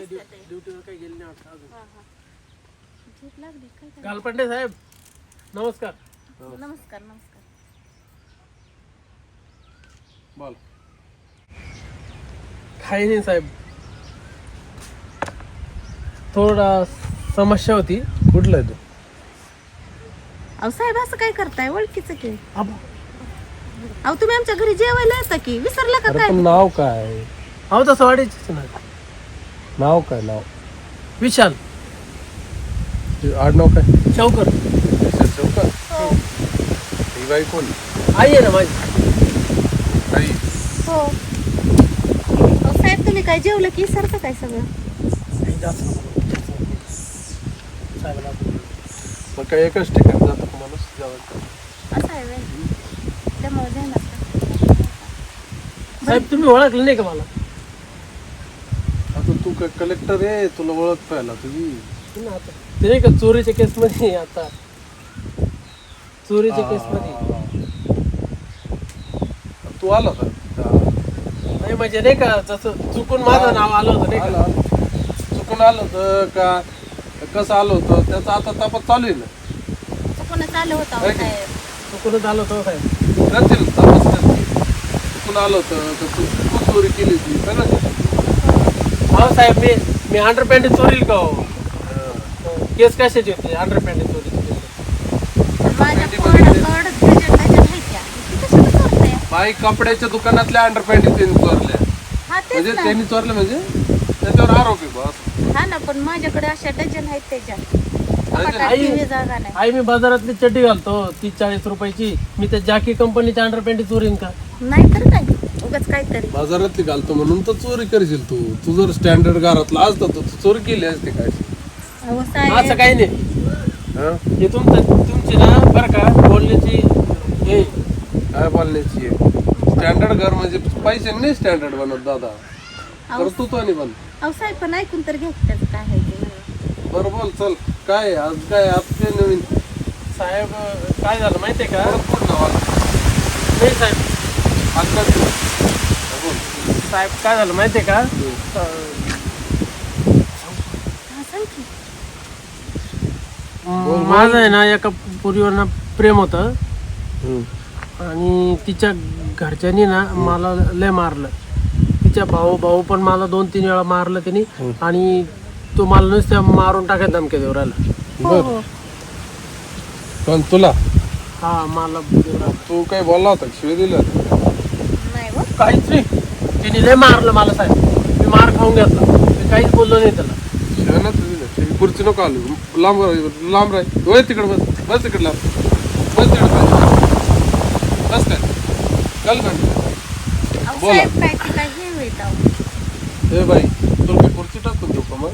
दिसत आहे ड्युटीवर काही गेले नाही वाटतं अजून? हा, हा. झोप लागली काय करायचं? गालपंडे साहेब नमस्कार. नमस्कार. नमस्कार बोल. काही नाही साहेब. थोडा समस्या होती कुठला आहे तू? अहो साहेब असं काय करताय? ओळखीचं की. अबो, अहो तुम्ही आमच्या घरी जेवायला येता की? विसरला का अरे काय? पण नाव काय? अहो तसं वाटायचंच ना नाव काय नाव? विशाल. ते आडनाव काय? शावकर चौका हो. ही बाई कोण? आई आहे ना माझी. हो. अहो साहेब तुम्ही काय जेवलं की विसरता काय सगळं? मग काय एकच ठिकाणी जातो का माणूस? जेवायला असं आहे व्हय. त्यामुळे ध्यानात का? साहेब तुम्ही ओळखलं नाही का मला? काय कलेक्टर आहे तुला ओळख पाहिला तुझी ना आता. ते नाही का चोरीच्या केस मध्ये आता. चोरीच्या केस मध्ये तू आला का नाही म्हणजे नाही का जसं चुकून माझं नाव आलं होतं नाही आला का चुकून आलं होतं का? कसं आलं होतं? त्याचा आता तपास चालू आहे ना? चुकूनच आलं होतं अहो की? साहेब. चुकूनच आलं होतं साहेब. करतील तपास करतील. चुकून आलं होतं का तू तू चोरी केली होती सगळं हो साहेब मी मी अंडर पॅन्ट चोरील का हो? केस कशाची होती? अंडर पॅन्ट चोरीची. ती? बाई कपड्याच्या दुकानातल्या अंडरपॅन्ट त्यांनी चोरल्या. हा तेच म्हणजे ना. त्यांनी चोरलं म्हणजे? त्याच्यावर आरोप आहे बस. हा ना पण माझ्याकडे अशा डझन आहेत त्याच्या. कपाटात जागा नाही आई मी बाजारातली चड्डी घालतो तीस चाळीस रुपयाची. मी त्या जाकी कंपनीच्या अंडर पॅन्ट चोरीन का? नाही तर काय? उगाच काहीतरी. बाजारातली घालतो म्हणून तर चोरी करशील तू. तू जर स्टँडर्ड घरातला असता तर तू चोरी केली असते काय? अहो असं साहेब काही नाही. हं? हे तुमचं तुमची ना बरं का बोलण्याची हे. काय बोलण्याची आहे? स्टँडर्ड घर म्हणजे पैसे नाही स्टँडर्ड बनत दादा. तर तू तो नाही बन अहो साहेब पण ऐकून तर घ्या की त्याचं काय आहे ते म्हणून. बरं बोल चल. काय आहे? आज काय आज काय नवीन? साहेब काय झालं माहितीये का? परत आलं? नाही साहेब. हा, साहेब काय झालं माहितीये का? हा. सांग की. माझं आहे ना एका पुरीवर ना प्रेम होतं. हं. आणि तिच्या घरच्यांनी ना मला लय मारलं. तिच्या भाऊ भाऊ पण मला दोन तीन वेळा मारलं त्यांनी आणि तो मला नुसत्या मारून टाकायला धमक्या देऊ राहिला. हो हो. पण तुला? हा मला देऊ राहिला. तू काय बोलला होता शिव दिलं हो काहीच नाही. तिने लय मारलं मला साहेब. मी मार खाऊन घेतला. मी काहीच बोललो नाही त्याला. शिवाना दिलं ते खुर्ची नको आलो. लांब राह- लांब राह. होय तिकडे बस. बस तिकडे लांब. बस तिकडे बस बस काय चल काय अहो बोला. साहेब काय ते काय हे होईल अहो. ए बाई तुला काय खुर्ची टाकून देऊ का मग?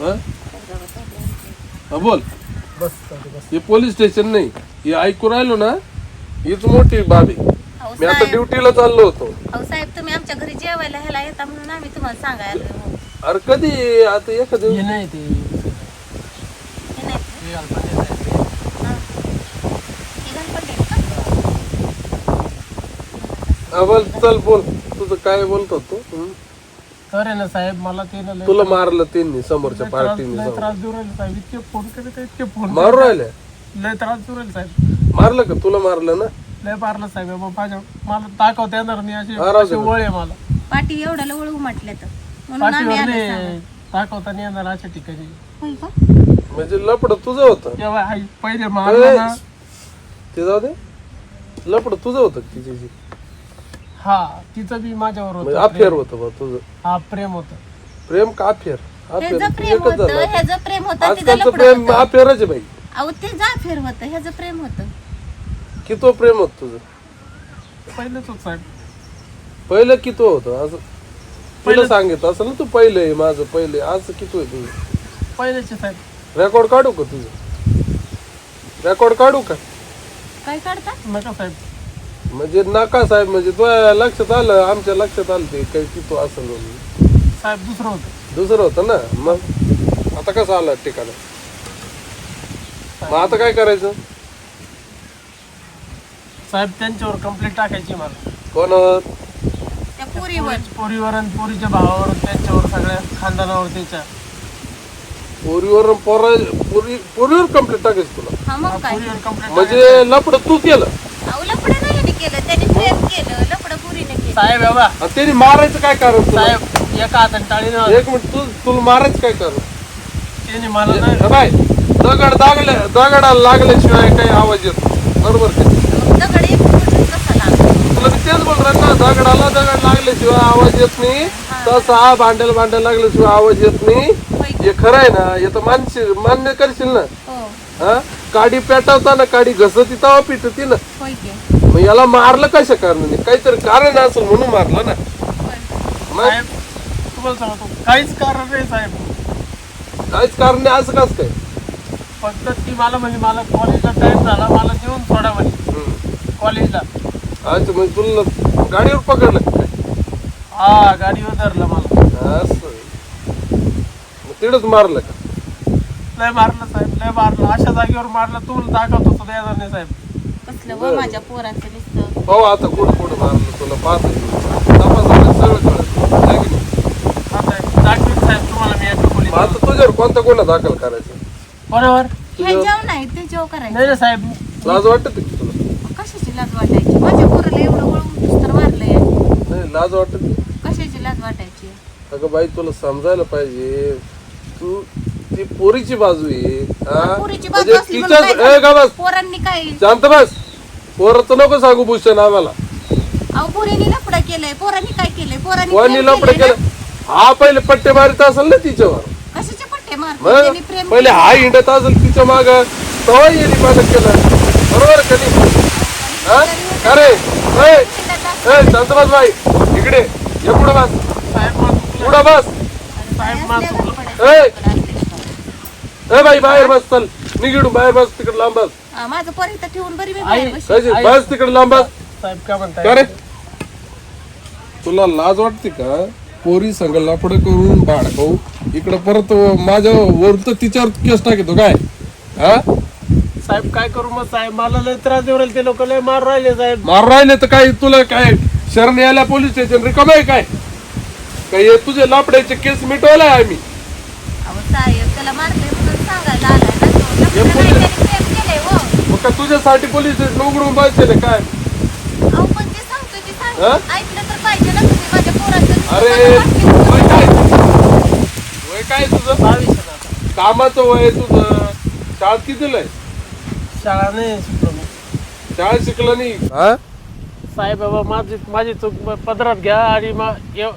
हा? हा बोल. बस चालते, बस. हे पोलीस स्टेशन नाही. हे ऐकून राहिलो ना हीच मोठी बाब. आहे मी आता साहेब. ड्युटीला चाललो होतो. अहो साहेब तुम्ही आमच्या घरी जेवायला ह्याला येता म्हणून आम्ही तुम्हाला सांगायला आलोय हो. अरे कधी? आता एखाद्या हे नाही ते. हे नाही. हे अल्पाने साहेब. हा. हे गणपती आहेत का? हा, बोल चल बोल. तुझं काय बोलतो तू हं? तर आहे ना साहेब मला ते ना लय तुला मारलं त्यांनी समोरच्या लय त्रास पार्टीने लय त्रास देऊ राहिले साहेब इतके फोन केले तर इतके फोन मारू राहिले? लय त्रास देऊ राहिले साहेब. मारलं का? तुला मारलं ना? लय मारलं साहेब मग माझ्या मला दाखवता येणार नाही अशी अशी. वळ आहे मला. पाठी एवढ्याला वळू म्हटले तर. म्हणून आम्ही पाठीवर आलोय नाही सांगायला. दाखवता नाही येणार अशा ठिकाणी. होय का? म्हणजे लपड तुझं होतं. तेव्हा आई पहिले मारलं ना. ते जाऊ दे. लपड तुझं होतं का तिच्याशी? हा तिचं बी माझ्यावर म्हणजे होतं अफेअर होतं बा तुझं. हा प्रेम होतं. प्रेम का अफेअर? ह्याचं अफेअर प्रेम होतं ह्याचं प्रेम होतं तिचं आजकालचं लफडं प्रेम होतं. अफेअरच आहे बाई. अहो ते जाफेर होतं ह्याचं प्रेम होतं. कि तो प्रेम होत तुझं? पहिलेच होत साहेब. पहिलं कि तो होतं असं पहिलं सांगित असं ना तू पहिलं आहे माझं पहिले आज किती आहे तुझं? पहिलेचे साहेब. रेकॉर्ड काढू का तुझं? रेकॉर्ड काढू का? काय काढता? नका साहेब. म्हणजे नका साहेब म्हणजे तो लक्षात आलं आमच्या लक्षात आलं ते काही की तो असं म्हणून साहेब दुसरं होतं. दुसरं होतं ना? मग आता कसं आलं ठिकाण? मग आता काय करायचं? साहेब त्यांच्यावर कंप्लेंट टाकायची मला. कोणावर त्या पुरीवर. पोरीवर आणि पोरीच्या भावावर त्यांच्यावर सगळ्या खानदानावर त्याच्या. पोरीवर पोरा पोरी पोरीवर कंप्लेंट टाकायची तुला. हा मग काय? पोरीवर कंप्लेंट म्हणजे लपड तू केलं. अहो लपडं नाही ह्याने केलं. त्याने प्रेम केलं. लपडं पुरीने केलं. साहेब बाबा. आणि त्याने मारायचं काय कारण तुला? साहेब एका हाताने टाळीनं एक मिनिट तू तुला मारायचं काय कारण? त्याने मला नाही हे बाय दगड दागले दगडाला लागल्याशिवाय काही आवाज येत नाही. बरोबर का? दगड एक फुट कसा लागला? तुला मी तेच बोल ना दगडाला दगड लागल्याशिवाय आवाज येत नाही. तसा भांड्याला भांड्याला लागल्याशिवाय आवाज येत नाही. हे खरं आहे ना हे तर मानशील मान्य करशील ना. हो. हा? काडी पेटवताना काडी घसती तवा पिटती ना. होय की? मग याला मारलं कशा कारणाने? काहीतरी कारण असेल म्हणून मारलं ना. मग? साहेब तुम्हाला सांगतो काहीच कारण नाही साहेब. काहीच कारण नाही असं कस काय? फक्त ती मला म्हणजे मला कॉलेजला टाइम झाला मला जेवून सोडा म्हणे. हम्म. कॉलेजला. अच्छा म्हणजे तुला गाडीवर पकडलं का काय? हा गाडीवर धरलं मला. असं. मग तिकडंच मारलं का? लय मारलं साहेब लय मारलं. अशा जागेवर मारलं तुम्हाला दाखवतो सुद्धा येणार नाही साहेब. कसलं व माझ्या पोराचं नुसतं. पाहू आता कुठं कुठं मारलं तुला पाहत तपासाला सगळं कळत आहे की नाही? हा साहेब दाखवीन साहेब तुम्हाला मी एक मग आता तुझ्यावर कोणता गुन्हा दाखल करायचा? बरोबर. हे जेव नाही ते जेव करायचं. नाही ना साहेब लाज वाटत लाज वाटायची. माझ्या पोराला एवढं वळून तर मारलंय. नाही लाज वाटत कशाची लाज वाटायची? अगं बाई तुला समजायला पाहिजे. तू ती पोरीची बाजू आहे हा? पोरीची बाजू म्हणजे असली म्हणून तिच्याच काय ए, का बस. पोरांनी काय? शांत बस. पोराचं नको सांगू भूषण आम्हाला. अहो पोरीने लफडं केलंय. पोरांनी काय केलंय? पोरांनी कोणी प्रेम लपड केलंय केलं. हा पहिले पट्टे मारित असेल ना तिच्यावर. कशाचे पट्टे मारतो? त्यांनी मग प्रेम पहिले हा हिंडत असेल तिच्या माग. तवा येणे मदत केलं. बरोबर का नाही? हा? का रे ए, ए, शांत बस बाई इकडे ये पुढे बस. पुढे बस. ए ए बाई बाहेर बस चल. निघिडून बाहेर बस तिकडे लांब बस. हा, माझं पोर इथं ठेवून बरी मी आई- बाहेर बसली. कशी बस तिकडे लांब बस. साहेब काय म्हणताय? का रे? तुला लाज वाटते का? पोरी संग लफड करून भाडकवू. इकडे परत माझ्या वर तर तिच्यावर केस टाकतो काय? हा? साहेब काय करू मग साहेब मला लय त्रास देऊ राहिले ते लोक लय मार राहिले साहेब मार राहिले तर काय तुला काय शरण यायला पोलीस स्टेशन रिकाम आहे काय काय हे तुझे लापड्याचे केस मिटवलाय आम्ही अहो, साहेब त्याला मारले म्हणून सांगायला आलाय ना तो. लफडं नाही, त्याने प्रेम केलंय, हो. मग का तुझ्यासाठी पोलीस स्टेशन उघडून बसले काय अहो, पण जे सांगतोय ते सांग. हा? ऐकलं तर पाहिजे ना तुम्ही माझ्या पोराचं. अरे मला वाटते वय काय वय काय तुझं बावीस. कामाचं वय तुझं शाळेत कितीला आहे शाळा नाही शिकलो मी. शिकलं नाही. हा? साहेब बाबा माझी माझी चूक पदरात घ्या आणि मा- एव-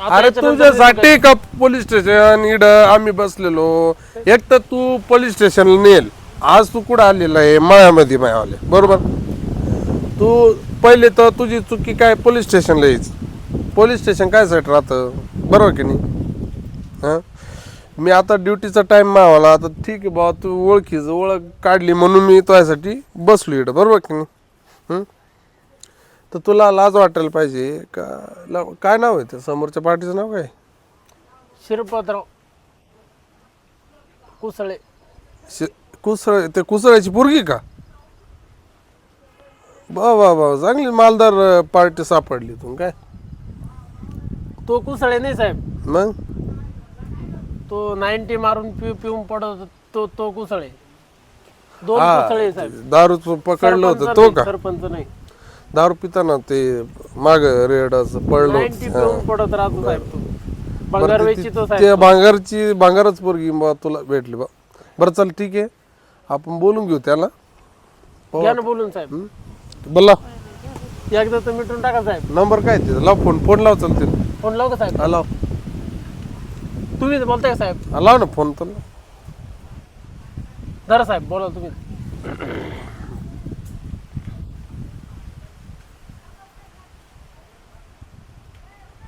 आता अरे याच्यानंतर तुझ्यासाठी का पोलीस स्टेशन इड आम्ही बसलेलो? एक तर तू पोलीस स्टेशनला नेल. आज तू कुठं आलेला आहे? मायामध्ये मायावाले बरोबर? तू पहिले तर तुझी चुकी काय? पोलीस स्टेशनला यायची. पोलीस स्टेशन काय साठी राहतं? बरोबर की नाही? हां? मी आता ड्युटीचा टाइम मावाला. आता ठीक आहे बाबा तू ओळखीच ओळख काढली म्हणून मी तुझ्यासाठी बसलो इकडं बरोबर की नाही? तर तुला लाज वाटायला पाहिजे का? ला- काय नाव आहे ते? समोरच्या पार्टीचं नाव काय? शिरपतराव कुसळे. शे- कुसळ ते कुसळाची पोरगी का? बा बा बा चांगली मालदार पार्टी सापडली तू काय? तो कुसळे नाही साहेब. मग? तो नाईन्टी मारून पिऊ पिऊन पडत होता, तो तो कुसळे. दोन कुसळे साहेब. दारू पकडलं होतं सरपंच तो नाही, का? सरपंच नाही. दारू पिताना ते माग रेड पडलं नाईन्टी होतं पिऊन पडत राहतो साहेब तो. बरं बंगार ते- वेची तो ते. साहेब भांगारची भांगारच पोरगी बा तुला भेटली बा. बरं चल ठीक आहे. आपण बोलून घेऊ त्याला. घ्या ना बोलून साहेब? बोला. एकदा तर मिटून टाका साहेब. नंबर काय ते लाव फोन. फोन लाव चालते फोन लाव का साहेब? हा, लाव. तुम्ही बोलताय का साहेब? हा, लाव ना फोन तर. धरा साहेब बोला तुम्ही.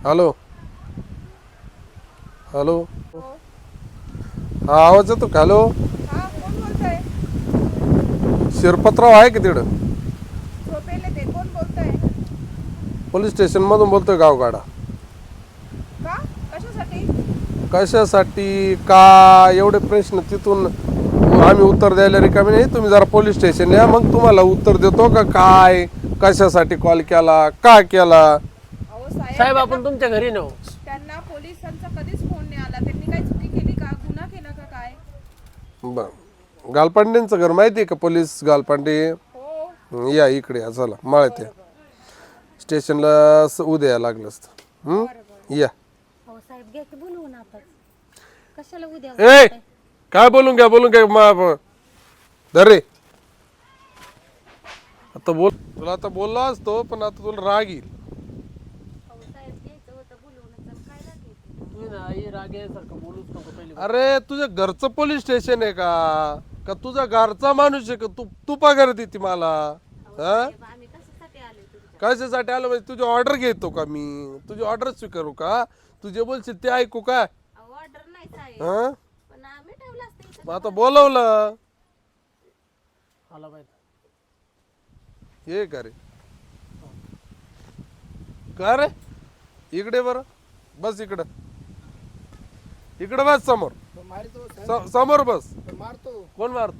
हॅलो. हॅलो. हा आवाज येतो का? हॅलो. हा कोण बोलतोय? शिरपतराव आहे की तिकडं? झोपेले ते कोण बोलतोय? पोलीस स्टेशन मधून बोलतोय गावगाडा का कशासाठी कशासाठी का एवढे प्रश्न तिथून आम्ही उत्तर द्यायला रिकामी नाही. तुम्ही जरा पोलीस स्टेशन या मग तुम्हाला उत्तर देतो का काय? कशासाठी कॉल केला? का केला? अहो साहेब आपण तुमच्या घरी नेऊ. त्यांना पोलिसांचा कधीच फोन नाही आला. त्यांनी काही चुकी केली का? गुन्हा केला का काय? बर. गालपांडेंचं घर माहिती आहे का पोलीस गालपांडे? हो. हं, या इकडे या चला माळ्यात या. स्टेशनला स- उद्या या लागलं असतं. हं? या. साहेब घ्या की बोलवून आता. कशाला उद्या ए काय बोलून घ्या बोलून घ्या मा- धर रे. आता बोल तुला आता बोलला असतो पण आता तुला राग येईल. हो साहेब घ्यायचं होतं बोलवून काय लागेल तुम्ही ना आई राग यासारखं बोलूच नको पहिले. अरे तुझं घरचं पोलीस स्टेशन आहे का? का तुझा घरचा माणूस आहे का? तू तू पगार देते मला? हा? आम्ही कशासाठी आलोय तुमच्या कशासाठी आलं? म्हणजे तुझी ऑर्डर घेतो का मी? तुझी ऑर्डर स्वीकारू का? तू जे बोलशील ते ऐकू का ऑर्डर नाही साहेब. हा? पण आम्ही ठेवलं असतं इथं. मग आता बोलवलं. आला पाहिजे ये का रे का रे? इकडे बर. बस इकडं. इकडं बस समोर. स- समोर बस. कोण मारतो?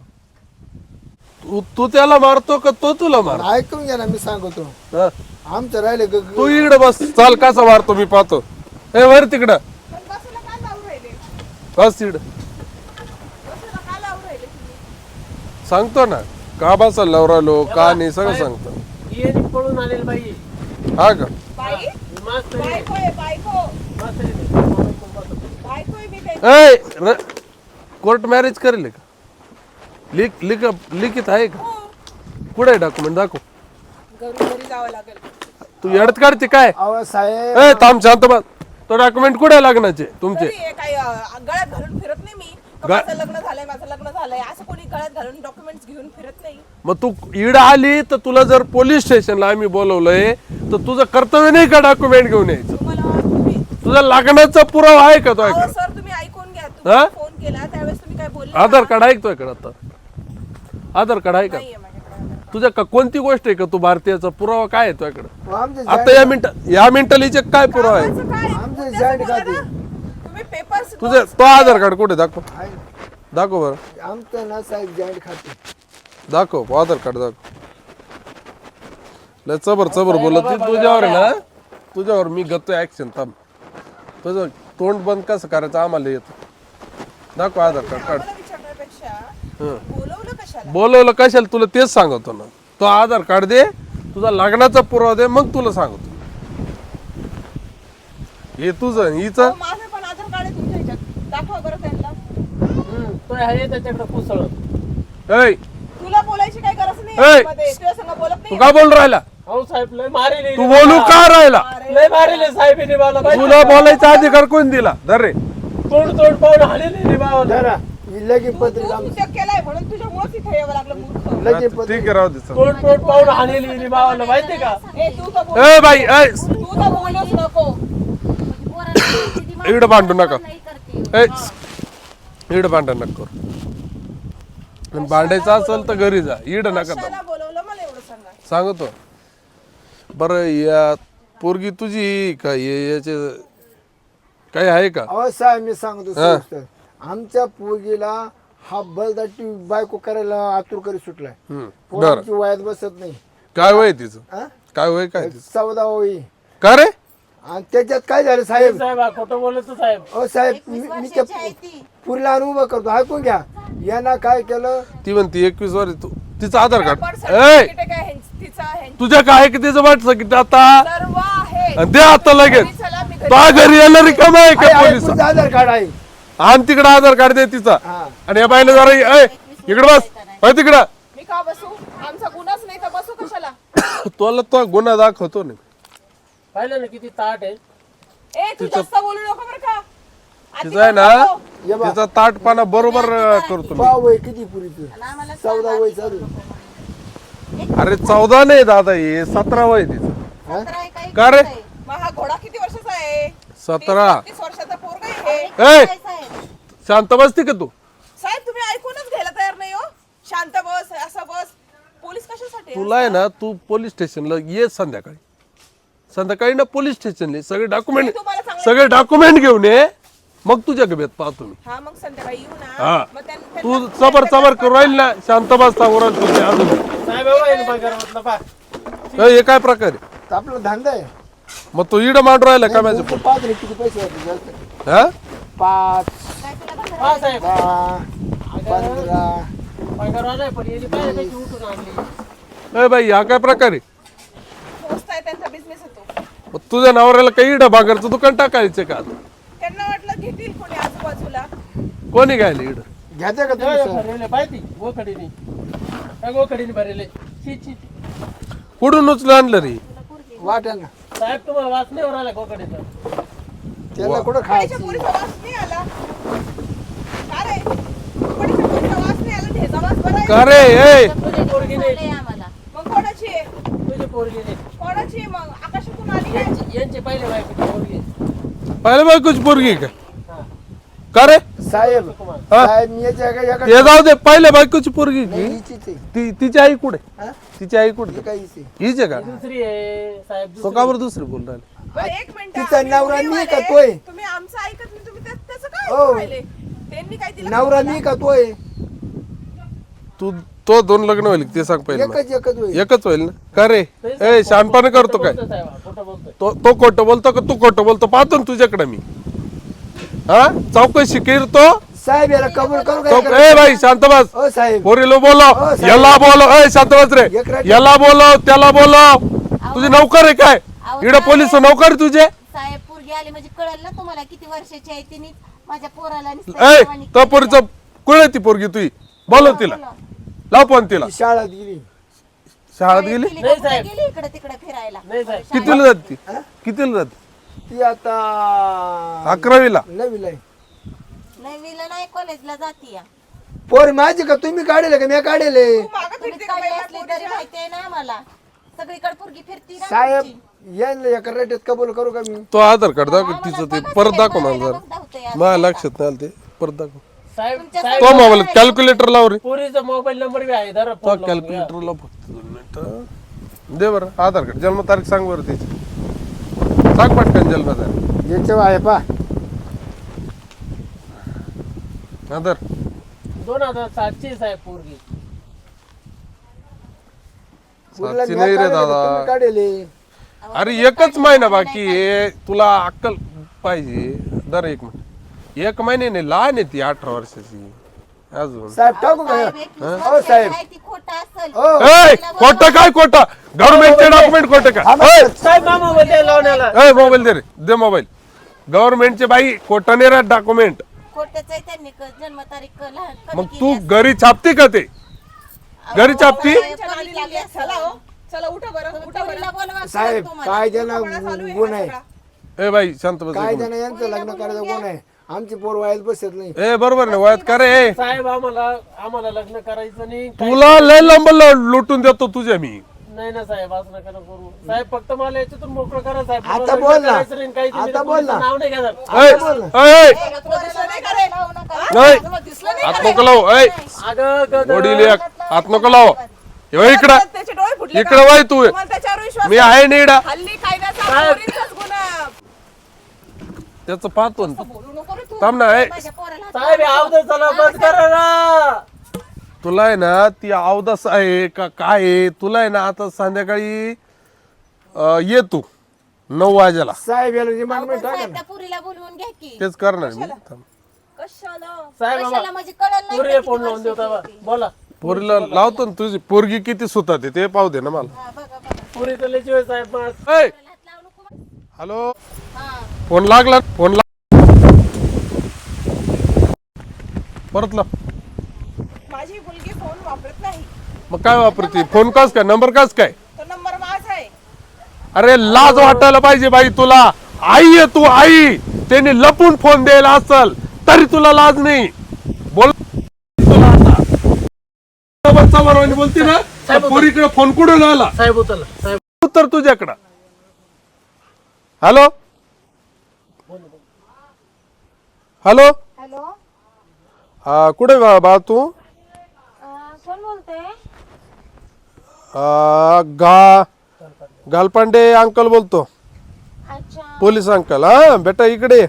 तू तू त्याला मारतो का तो तुला मार ऐकून घ्या ना मी सांगतो. हा? आमचं राहिले ग- ग- तू इकडे बस. चाल कसा मारतो मी पाहतो. ए वर तिकडं. बस तिकडं सांगतो ना का बसा लवरालो का नाही सगळं सांगतो. ये पळून आलेली बाई. हा का? मस्त आहे. आहे. ए कोर्ट मॅरेज करेल का? लिख लिख लिखित आहे का? कुठे आहे डॉक्युमेंट दाखव. घरी घरी जावं लागेल. तू येडत काढते काय? अहो साहेब. ए थांब शांत बस. तो डॉक्युमेंट कुठे लग्नाचे? तुमचे? तरी हे अं, गळ्यात घालून फिरत नाही मी. का गा- माझं लग्न झालंय माझं लग्न झालंय. असं कोणी गळ्यात घालून डॉक्युमेंट्स घेऊन फिरत नाही. मग तू इड आली तर तुला जर पोलीस स्टेशनला आम्ही बोलवलंय तर तुझं कर्तव्य नाही का डॉक्युमेंट घेऊन यायचं? तुम्हाला तुम्ही तुझा लग्नाचा पुरावा आहे का तो अहो सर तुम्ही ऐकून घ्या. हा? फोन केला त्यावेळेस तुम्ही काय बोलले आधार कार्ड आहे का आता? आधार कार्ड आहे का? नाहीये तुझ्या का कोणती गोष्ट आहे का तू भारतीयाचा? पुरावा काय आहे तुझ्याकडे? आमचं आता या मिनिट या मिनिटालीचे काय पुरावा आहे? काय? आमचं. ना. तुम्ही तुझं तो आधार कार्ड कुठे दाखव. दाखव बरं. आमचं ना साहेब खाते. दाखव आधार कार्ड दाखव. लय चबर चबर बोलत ती तुझ्यावर आहे ना? तुझ्यावर मी घेतो ऍक्शन थांब. तुझं तोंड बंद कसं करायचं? आम्हाला येतं. दाखव आधार कार्ड काढ. विचारण्यापेक्षा हं. बोलवलं बोलवलं कशाला? तुला तेच सांगतो ना. तो आधार कार्ड दे तुझा लग्नाचा पुरावा दे मग तुला सांगतो. हे तुझं हिचं. अहो, माझं पण आधार कार्ड आहे तुमच्या ह्याच्यात. दाखवा बरं त्यांना. तो आहे त्याच्याकडे कुसळ ऐ! तुला बोलायची काही गरज नाही ए! यामध्ये. तुझ्या संग बोलत तू नाही का बोल राहिला? साहेब लय मारेल तू बोलू का राहिला? लय मारेल साहेब मला. बाई तुला बोलायचा अधिकार कोण दिला? धर रे. तोंड तोंड पाहून जरा ही तू पत्रिका उद्योग म्हणून तुझ्यामुळेच इथे यावं लागलं मूर्ख. लगीन ठीक आहे राहू दे चल. तोंड तोंड पाहून हालेली बाबाला माहितीये का? ए तू तर बोल. ए बाई ऐ तू तर बोलूच नको. पोरांना माहिती दिली, इकडं भांडू नका. नाही करते. ए इकडं भांडण नका करू. आणि भांडायचं असेल तर घरी जा. इड नका थांबू. कशाला बोलवलं? मला एवढं सांगा. सांगतो. बरं या पोरगी तुझी का ये- याचे काही आहे का? अहो साहेब मी सांगतो सविस्तर. आमच्या पोरगीला हा बलदाटी बायको करायला आतुर करी सुटलाय. हम्म. बरं. पोरांची वयात बसत नाही. काय वय तिचं? हा? काय वय काय तिचं? चौदा होई का रे? आणि त्याच्यात काय झालं साहेब? साहेब हा खोटं बोलत साहेब. अहो साहेब मी मी त्या पुरीला आणून उभं करतो. ऐकून घ्या. यानं काय केलं? ती म्हणती एकवीस वर तू तिचं आधार कार्ड. ए! काय ह्यांच- तिचं आहे. तुझ्या काय की तिचं वाटतं की आता सर्व आहे. आणि दे आता लगेच. चला मी घरी तो घरी यायला रिकाम आहे का पोलीस आधार कार्ड आहे. आण तिकडे आधार कार्ड दे तिचा. हा. आणि या बाईला जरा ए, इकडे बस. होय तिकडं. मी का बसू? आमचा गुन्हाच नाही तर बसू कशाला? तुला तो गुन्हा दाखवतो ना. पाहिलं ना किती ताट आहे. ए तू जास्त बोलू नको बरं का. तिचं आहे ना नको. ये बा. तिचा ताटपणा बरोबर अं, करतो मी. किती चौदा वय चालू. अरे चौदा नाही दादा हे सतरा वय तिचं. काही का रे? मग हा घोडा किती वर्षाचा आहे? सतरा. तीस वर्षाचा पोरगा आहे हे. ए! काय साहेब शांत बसते का तू. साहेब तुम्ही ऐकूनच घ्यायला तयार नाही हो. शांत बस असं बस. पोलीस कशासाठी आहे? तुला आहे ना तू पोलीस स्टेशनला ये संध्याकाळी. संध्याकाळी ना पोलीस स्टेशनला ये. सगळे डॉक्युमेंट मी तुम्हाला चांगलं- सगळे डॉक्युमेंट घेऊन ये. मग तुझ्या गब्यात पाहतो मी. हा मग संध्याकाळी येऊ हा. ना मग त्यां- तू त्यांना- चबर चबर करू राहील ना शांत बस सांगू तुझे अजून. साहेब पा ए, हे काय प्रकार आहे? आपला धंदा आहे. मग तो इड मांडू राहिला का तुमचं पाच किती पैसे वाटले जास्त हा? पाच काय तुला बघा हा साहेब. दहा पंधरा पगारवाला आहे, पण याने पाहिजे कशी उठून आणली ए बाई हा काय प्रकार आहे? पोचताय त्यांचा बिझनेस होतो मग तुझ्या नवऱ्याला काही इड भागरचं दुकान टाकायचं का त्यांना वाटलं घेतील कोणी आजूबाजूला. कोणी गायले इड? घ्यायचं का तुम्ही सर? भरेले पाहिजे गोखडीने. काय गोखडीने भरेले छी छी कुठून उचलून आणलं रे? वाट्या ना. साहेब तुम्हाला वाचण्यावर आला त्याला कुठं खायची? पोरीचा वास नाही आला. का रे? कोणीच्या पोरीचा वास नाही आला ढेचा वास बरा आहे. का रे? ए! पोरगी नाही. आम्हाला. मग कोणाची? आहे तुझी पोरगी नाही. कोणाची? आहे मग आकाशातून आली काय? यांची यांची पहिले बायकोची पोरगी पाहिलं बायकोची पोरगी आहे का? का रे? साहेब हा? साहेब मी याच्या एका एका ते जाऊ दे पहिल्या बायकोची पोरगी. आहे नाही, की हिचीच आहे. ती तिची आई कुठे? हा? तिची आई कुठे? ही काय हिची? हीच आहे का? दुसरी आहे साहेब तो का बरं दुसरी बोल राहिले. बरं एक मिनिट. तिचा आम्ही नवरा मी का तोय? तुम्ही आमचं ऐकत नाही तुम्ही त्या- त्याचं काय हो. ऐकून राहिले? त्यांनी काय दिलं? नवरा मी का तो आहे तू तो दोन लग्न होईल ते सांग पहिले मला. एकच एकच होईल. एकच होईल ना? का रे? ए शहाणपणा करतो काय? बोलतो साहेब खोटं बोलतोय. तो तो खोटं बोलतो का तू खोटं बोलतो? पाहतो ना तुझ्याकडे मी. हा? चौकशी तो? साहेब याला कबूल करू चौक ए भाई शांत बस. ओ साहेब. पोरीला बोलो हो, साहेब. याला बोलो ए शांत बस रे. एक रात्री- याला बोलो त्याला बोलो तुझे नौकर आहे काय? इकडे पोलीस. नौकर आहे तुझे? साहेब पोरगी आली म्हणजे कळलं ना तुम्हाला किती वर्षाची आहे तिने? माझ्या पोराला नुसतं ए जेवणी तो केलं. पोरीचं कुळ आहे ती पोरगी तुझी? बोलो तिला. लाव पण तिला. ती शाळेत गेली. शाळेत गेली गेली? नाही, का कुठे साहेब. गेली इकडे तिकडे फिरायला? नाही साहेब. कितीला जाते ती? कितीला जाते ती आता अकरावीला. नवीला आहे. नववीला नाही कॉलेजला जाती या. पोर माझी का? तुम्ही काढले का? मी काढले. तू मागं तुम्ही फिरते का काढली पहिल्या असली तरी पोरीच्या? माहिती आहे ना आम्हाला. सगळीकडे पोरगी फिरती ना साहेब. यांना एका रेटेत कबूल करू का मी? तो आधार कार्ड दाखव तिचं ते परत दाखव मला धावतंय जरा. माझ्या लक्षात नाही आलं ते. परत दाखव. साहेब तो मोबाईल कॅल्क्युलेटर लाव रे. पोरीचा मोबाईल नंबर बी आहे जरा तो फोन लावून घ्या. कॅल्क्युलेटर लाव फक्त. दोन मिनिटं दे बरं आधार कार्ड. जन्मतारीख सांग बरं तिची सांग पटकन जन्मतारीख याच्या आहे पा आधार दोन हजार सातशे आहे साहेब पोरगी. सातशे नाही रे दादा. काढले अरे एकच महिना बाकी आहे. तुला अक्कल पाहिजे. दर एक मिनिट. एक महिने नाही लहान आहे ती अठरा वर्षाची. अजून. साहेब टाकू का? हो? साहेब काय हो. ए खोटं काय खोटं? गव्हर्नमेंटचे डॉक्युमेंट खोटं का? ए, साहेब मामा मध्ये लावण्याला. ए मोबाईल दे रे. दे मोबाईल गव्हर्नमेंटचे बाई खोटं नाही राहत डॉक्युमेंट मग तू. घरी छापते का ते? घरी छापती. चला हो. चला उठा बरं उठा बरं. साहेब. काय आहे गुण हा आहे? ए बाई शांत बस एक काय मिनिट. यांचं लग्न करायचं गुण आहे आमची पोर वायात बसत नाही. ए बरोबर ना वयात का रे? साहेब आम्हाला आम्हाला लग्न करायचं नाही तुला लय लंब ल- लुटून देतो तुझ्या मी. नाही ना साहेब असं नका ना करू. साहेब फक्त मला याच्यातून मोकळं करा साहेब. आता लग्न बोल ना. करायचं नाही, काही तुम्ही आता बोल ना. नाव नाही घेणार. नाही. नका. हात लावू ए. अगं गदर. वडील एक हात नको लावू. हे इकडं. त्याचे डोळे फुटले का? इकडं वय तू. तुम्हाला त्याच्यावर विश्वास मी आहे. नीडा. हल्ली. त्याचं पाहतो ना. बोलू नको रे तू. थांब ना ए. माझ्या पोराला हात साहेब चला बंद करा ना. तुला आहे ना ती अवदस आहे का काय आहे? तुला आहे ना आता संध्याकाळी अं, ये तू नऊ वाजेला. साहेब याला रिमांड लावू. मध्ये पण टाका साहेब ना. त्या पुरीला बोलवून घ्या की. तेच करणार मी. थांब. कशाला? साहेब कशाला? बाबा कळलं नाही पोरीला का फोन किती लावून देऊ वर्षाची बाबा आहे ती? बोला. पोरीला लावतो ना तुझी. पोरगी किती सुतात ते पाहू दे ना मला. हा, बघा बघा. पुरी तर वेळ साहेब बस. हॅलो? हा. फोन लागला फोन लाग परत लाव. माझी मुलगी फोन वापरत नाही. मग काय वापरते? फोन कास काय? नंबर कास काय? तो नंबर माझा आहे. अरे लाज वाटायला पाहिजे बाई तुला. आई आहे तू आई. त्याने लपून फोन द्यायला असल तरी तुला लाज नाही. बोल. तुला आता. बोलते ना? तर पोरीकडे फोन कुठून आला साहेब उचला. साहेब उत्तर तुझ्याकडं. हॅलो? हॅलो? हॅलो? हा कुठे बा बा तू? कोण बोलतोय? आ, गा गालपांडे अंकल बोलतो. अच्छा. पोलीस अंकल हा बेटा इकडे ये.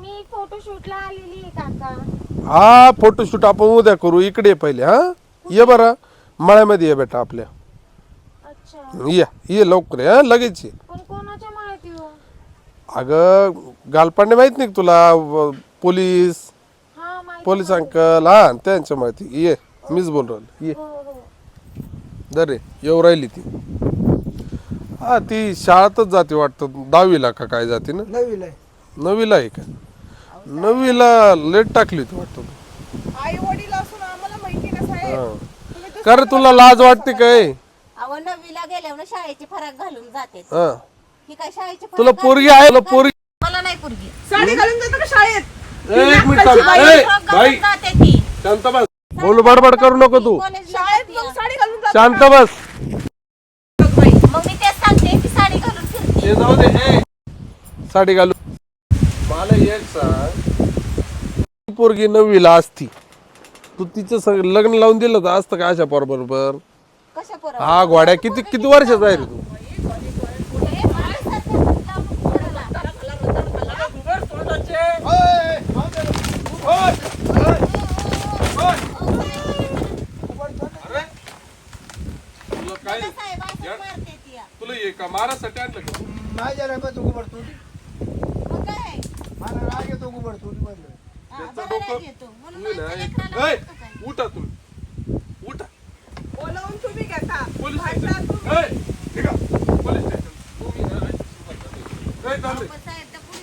मी फोटोशूटला आलेली आहे काका. हा फोटोशूट आपण उद्या करू इकडे ये पहिले हा. ये बरं मळ्यामध्ये ये बेटा आपल्या. अच्छा. ये ये लवकर ये, हा लगेच ये. पण अगं गालपांडे माहीत नाही का तुला? व- पोलीस हा माहिती पोलीस अंकल हा त्यांच्या माहिती. ये मीच बोल राहिलो. ये. हो हो. दर रे येऊ राहिली ती. हा ती शाळेतच जाते वाटतं. दहावीला का काय जाते ना? नवीला आहे. नववीला आहे का? नववीला लेट टाकली होती वाटतं. आई वडील असून आम्हाला माहिती ना साहेब. हा. तुम्ही दुसरं का रे तुला लाज वाटते काय? अहो नववीला गेल्यावर ना शाळेची फराक घालून जाते. हा. ही काय शाळेची फराक तुला पोरगी आहे तुला पोरगी मला नाही पोरगी. साडी घालून जातो का शाळेत? एक मिनिट थांब. ए, फ्रॉक बाई घालून जाते ती. शांत बस. बोल बडबड करू नको तू. कॉलेजला शाळेत जाते. मग साडी घालून जातो शांत बस. मग मी तेच सांगते ती साडी घालून फिरते. ते जाऊ दे. ए. साडी घालू मला एक सांग. ती पोरगी नववीला असती. तू तिचं संग लग्न लावून दिलं तर असतं का अशा पोर बरोबर कशा पोरं हा घोड्या किती किती वर्षाचा आहे रे तू हे माझ्यासारखं लावून पोराला. तुला काय ती. या. तुला का मारासाठी आणलं का? माझ्या रागात उघड तोडी मग काय? मला राग येतो उघड तोडी म्हणलं त्याचं जरा डोकं- नाही. काय? उठा तुम्ही. उठा. बोलवून तुम्ही घेता. पोलीस भांडणात स्टेशन. तुम्ही- ए, ठीक आहे. Police station. तुम्ही ना चाललंय.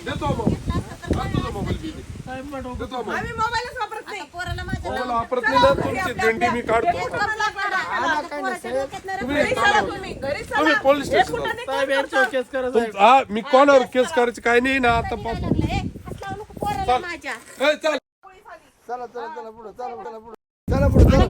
देतो हा मोबाईल हा, तुझा मोबाईल. दे. देतो मोबाईल आम्ही मोबाईलच वापरत नाही. आता पोराला माझ्या मोबाईल नावावर- वापरत नाही ना तुमची दिंडी मी काढतो. तुम्ही घरी चला तुम्ही घरी चला. तुम्ही पोलीस हे स्टेशन कुठं नाही साहेब यांच्यावर केस करा साहेब. तुम- हा मी कोणावर केस करायची काय नाही ना आता करायला लागलं. ए, हात लावू नको पोराला माझ्या. ए, चल. चला चला चला पुढे. चला चला पुढे. चला पुढे चला